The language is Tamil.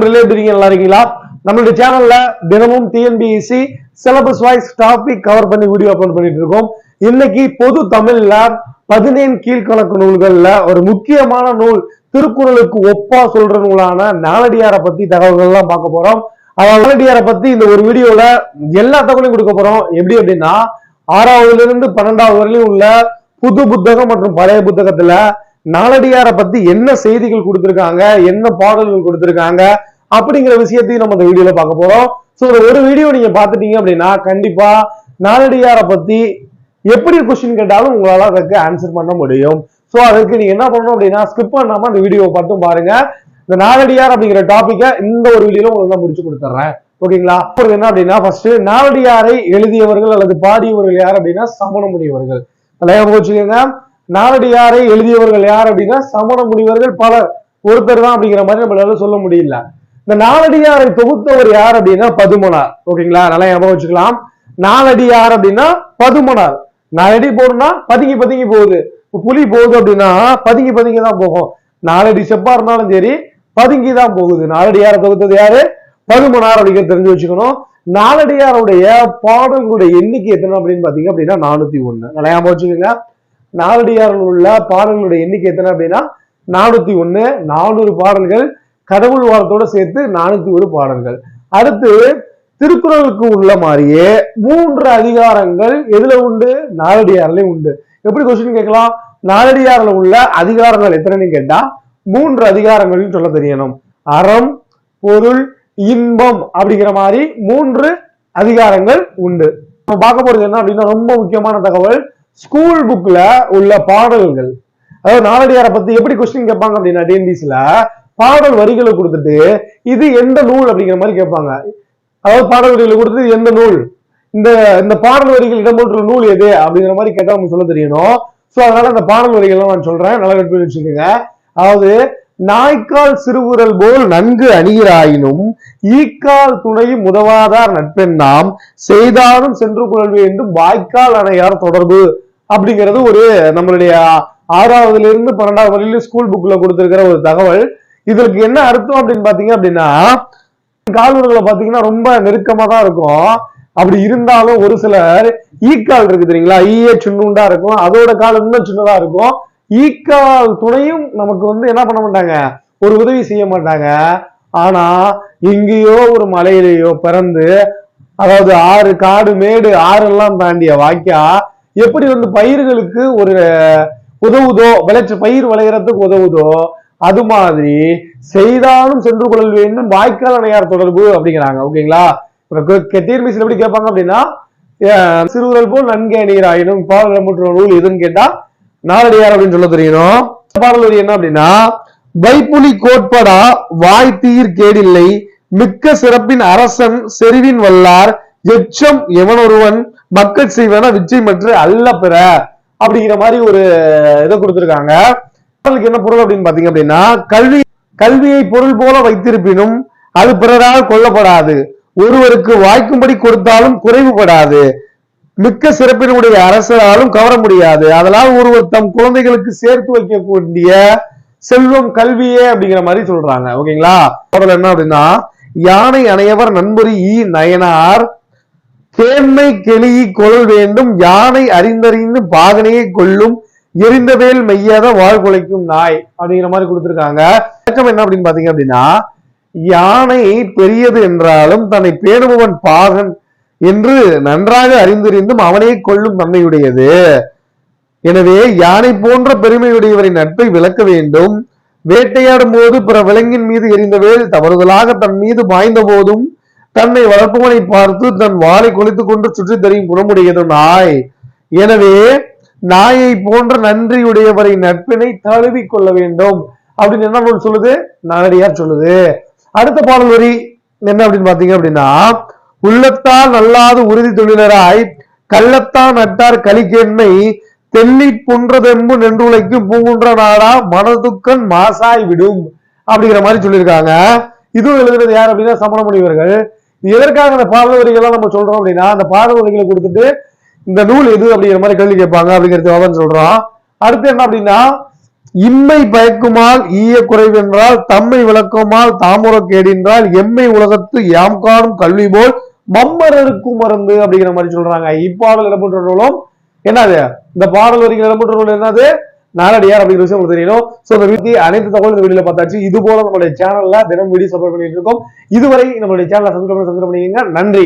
நண்பர்களே எப்படி இருக்கீங்க நல்லா இருக்கீங்களா? நம்மளுடைய சேனல்ல தினமும் TNPSC syllabus wise topic cover பண்ணி வீடியோ அப்லோட் பண்ணிட்டு இருக்கோம். இன்னைக்கு பொது தமிழ்ல பதினேழு கீழ்கணக்கு நூல்கள்ல ஒரு முக்கியமான நூல் திருக்குறளுக்கு ஒப்பா சொல்ற நூலான நாலடியாரை பத்தி தகவல்கள் எல்லாம் பார்க்க போறோம். அதாவது நாலடியாரை பத்தி இந்த ஒரு வீடியோல எல்லா தகவலையும் கொடுக்க போறோம். எப்படி அப்படின்னா ஆறாவதுல இருந்து பன்னெண்டாவது வரையிலும் உள்ள புது புத்தகம் மற்றும் பழைய புத்தகத்துல நாலடியாரை பத்தி என்ன செய்திகள் கொடுத்திருக்காங்க என்ன பாடல்கள் கொடுத்திருக்காங்க அப்படிங்கிற விஷயத்தையும் நம்ம இந்த வீடியோல பார்க்க போறோம். சோ ஒரு வீடியோ நீங்க பாத்துட்டீங்க அப்படின்னா கண்டிப்பா நாலடியாரை பத்தி எப்படி கொஸ்டின் கேட்டாலும் உங்களால அதுக்கு ஆன்சர் பண்ண முடியும். சோ அதுக்கு நீங்க என்ன பண்ணணும் அப்படின்னா ஸ்கிப் பண்ணாம அந்த வீடியோவை மட்டும் பாருங்க. இந்த நாலடியார் அப்படிங்கிற டாபிக்கை இந்த ஒரு வீடியோல உங்களுக்கு நான் முடிச்சு கொடுத்துட்றேன் ஓகேங்களா அப்புறம் என்ன அப்படின்னா ஃபர்ஸ்ட் நாலடியாரை எழுதியவர்கள் அல்லது பாடியவர்கள் யார் அப்படின்னா சமண முனிவர்கள் நல்லா ஞாபகம் வச்சுக்கோங்க. நாலடியாரை எழுதியவர்கள் யார் அப்படின்னா சமண முனிவர்கள் பலர். ஒருத்தர் தான் அப்படிங்கிற மாதிரி நம்மளால சொல்ல முடியல. இந்த நாலடியாரை தொகுத்தவர் யார் அப்படின்னா பதுமனார். ஓகேங்களா? நல்லா ஞாபகம் வச்சுக்கலாம். நாலடியார் அப்படின்னா பதுமனார். நாலடி போகணும்னா பதுங்கி பதுங்கி போகுது. புலி போகுது அப்படின்னா பதுங்கி பதுங்கி தான் போகும். நாலடி செப்பா இருந்தாலும் சரி பதுங்கி தான் போகுது. நாலடியாரை தொகுத்தது யாரு? பதுமனார் அப்படிங்கிறது தெரிஞ்சு வச்சுக்கணும். நாலடியாருடைய பாடல்களுடைய எண்ணிக்கை எத்தனை அப்படின்னு பாத்தீங்க அப்படின்னா நானூத்தி ஒண்ணு. நல்லா ஞாபகம் வச்சுக்கோங்க. நாலடியாரில் உள்ள பாடல்களுடைய எண்ணிக்கை எத்தனை அப்படின்னா நானூத்தி ஒண்ணு. நானூறு பாடல்கள் கடவுள் வாரத்தோட சேர்த்து நானூத்தி ஒரு பாடல்கள். அடுத்து திருக்குறளுக்கு உள்ள மாதிரியே மூன்று அதிகாரங்கள் எதுல உண்டு? நாலடியார்லயும் உண்டு. எப்படி கொஸ்டின் கேட்கலாம்? நாலடியார்ல உள்ள அதிகாரங்கள் எத்தனைன்னு கேட்டா மூன்று அதிகாரங்கள்னு சொல்ல தெரியணும். அறம் பொருள் இன்பம் அப்படிங்கிற மாதிரி மூன்று அதிகாரங்கள் உண்டு. நம்ம பார்க்க போறது என்ன அப்படின்னா ரொம்ப முக்கியமான தகவல் ஸ்கூல் புக்ல உள்ள பாடல்கள். அதாவது நாலடியாரை பத்தி எப்படி கொஸ்டின் கேட்பாங்க அப்படின்னா டிஎன்பிசில பாடல் வரிகளை கொடுத்துட்டு இது எந்த நூல் அப்படிங்கிற மாதிரி கேட்பாங்க. அதாவது பாடல் வரிகளை கொடுத்து எந்த நூல்? இந்த இந்த பாடல் வரிகள் இடம்பெற்ற நூல் எது? அப்படிங்கிற மாதிரி கேட்டா உங்களுக்கு சொல்ல தெரியணும். சோ அதனால அந்த பாடல் வரிகள்லாம் நான் சொல்றேன். நல்லா கட் பண்ணி வச்சுக்கோங்க. அதாவது நாய்க்கால் சிறுகுரல் போல் நன்கு அணிகிறாயினும் ஈக்கால் துணையும் உதவாதார் நட்பெண்ணாம் செய்தாலும் சென்று குழல் என்றும் வாய்க்கால் அணையார் தொடர்பு. அப்படிங்கிறது ஒரு நம்மளுடைய ஆறாவதுல இருந்து பன்னெண்டாவது வரையிலும் ஸ்கூல் புக்ல கொடுத்திருக்கிற ஒரு தகவல். இதற்கு என்ன அர்த்தம் அப்படின்னு பாத்தீங்க அப்படின்னா கால்வர்களை பாத்தீங்கன்னா ரொம்ப நெருக்கமா தான் இருக்கும். அப்படி இருந்தாலும் ஒரு சிலர் ஈக்கால் இருக்கு தெரியுங்களா? ஈயே சின்னுண்டா இருக்கும். அதோட கால் இன்னும் சின்னதா இருக்கும். ஈக்கால் துணையும் நமக்கு வந்து என்ன பண்ண மாட்டாங்க? ஒரு உதவி செய்ய மாட்டாங்க. ஆனா எங்கேயோ ஒரு மலையிலேயோ பிறந்து அதாவது ஆறு காடு மேடு ஆறெல்லாம் தாண்டிய வாய்க்கா எப்படி வந்து பயிர்களுக்கு ஒரு உதவுதோ விளைச்ச பயிர் விளையறதுக்கு உதவுதோ அது மாதிரி செய்தாலும் சென்று கொள்ளல் வேண்டும் வாய்க்கால் அணையார் தொடர்பு அப்படிங்கிறாங்க. ஓகேங்களா? தீர்மிசில் எப்படி கேட்பாங்க அப்படின்னா சிறுவர்கள் போல் நன்கே நீராயினும் பாடல் நூல் எதுன்னு கேட்டா நாரடியார் அப்படின்னு சொல்ல தெரியணும் பாடல் என்ன அப்படின்னா வைப்புலி கோட்படா வாய்த்தீர் கேடில்லை மிக்க சிறப்பின் அரசன் செறிவின் வல்லார் எச்சம் எவனொருவன் மக்கள் செய்வன விச்சயமற்று அல்ல பெற அப்படிங்கிற மாதிரி ஒரு இதை கொடுத்துருக்காங்க. பாடலுக்கு என்ன பொருள் அப்படின்னு பாத்தீங்க அப்படின்னா கல்வி கல்வியை பொருள் போல வைத்திருப்பினும் அது பிறரால் கொல்லப்படாது. ஒருவருக்கு வாய்க்கும்படி கொடுத்தாலும் குறைவுபடாது. மிக்க சிறப்பினுடைய அரசராலும் கவர முடியாது. அதனால் ஒருவர் தம் குழந்தைகளுக்கு சேர்த்து வைக்கக்கூடிய செல்வம் கல்வியே அப்படிங்கிற மாதிரி சொல்றாங்க. ஓகேங்களா? பாடல் என்ன அப்படின்னா யானை அணையவர் நண்பரி ஈ நயனார். தேன்மை கெளியை கொள் வேண்டும். யானை அறிந்தறிந்து பாகனையை கொள்ளும் எரிந்தவேல் மெய்யாத வாழ் குலைக்கும் நாய் அப்படிங்கிற மாதிரி கொடுத்திருக்காங்க. விளக்கம் என்ன அப்படின்னு பாத்தீங்க அப்படின்னா யானை பெரியது என்றாலும் தன்னை பேணுபவன் பாகன் என்று நன்றாக அறிந்திருந்தும் அவனே கொள்ளும் தன்மையுடையது. எனவே யானை போன்ற பெருமையுடையவரின் நட்பை விளக்க வேண்டும். வேட்டையாடும் போது பிற விலங்கின் மீது எரிந்தவேல் தவறுதலாக தன் மீது பாய்ந்த போதும் தன்னை வளர்ப்பவனை பார்த்து தன் வாளை கொளித்துக் கொண்டு சுற்றி தெரியும் குணமுடையது நாய். எனவே நாயை போன்ற நன்றியுடையவரை நட்பினை தழுவிக் கொள்ள வேண்டும். அப்படின்னு என்ன நூல் சொல்லுது? நானடியார் சொல்லுது. அடுத்த பாடல் வரி என்ன அப்படின்னு பாத்தீங்க அப்படின்னா உள்ளத்தால் நல்லாது உறுதி தொழிலராய் கள்ளத்தான் நட்டார் கலிக்கென்மை தெல்லி புன்றதெம்பு நென்றுழைக்கும் பூங்குன்ற நாடா மனதுக்கன் மாசாய் விடும். அப்படிங்கிற மாதிரி சொல்லியிருக்காங்க. இதுவும் எழுதுறது யார் அப்படின்னா சமண முனிவர்கள் எதற்காக அந்த பாடல் வரிகள்லாம் நம்ம சொல்றோம் அப்படின்னா அந்த பாடல் வரிகளை கொடுத்துட்டு இந்த நூல் எது அப்படிங்கிற மாதிரி கேள்வி கேட்பாங்க அப்படிங்கிறது அவன் அடுத்து என்ன அப்படின்னா இம்மை பயக்குமால் ஈய குறைவென்றால் தம்மை விளக்குமால் தாமுற கேடின்றால் எம்மை உலகத்து யாம் காணும் கல்வி போல் மம்மரருக்கும் மருந்து அப்படிங்கிற மாதிரி சொல்றாங்க. இப்பாடல் இடம்பெற்ற நூலும்? என்னது? இந்த பாடல் வரைக்கும் இடம்பெற்ற நூல்? என்னது? நாளடியார் அப்படிங்கிற விஷயம் உங்களுக்கு தெரியணும். சோ இந்த வீட்டு அனைத்து தகவல் இந்த வீடியோல பார்த்தாச்சு. இது போல நம்மளுடைய சேனல்ல தினம் வீடியோ சப்போர்ட் பண்ணிட்டு இருக்கோம். இதுவரை நம்மளுடைய சேனலை சப்ஸ்கிரைப் பண்ணி சப்ஸ்கிரைப் பண்ணிக்கங்க. நன்றி.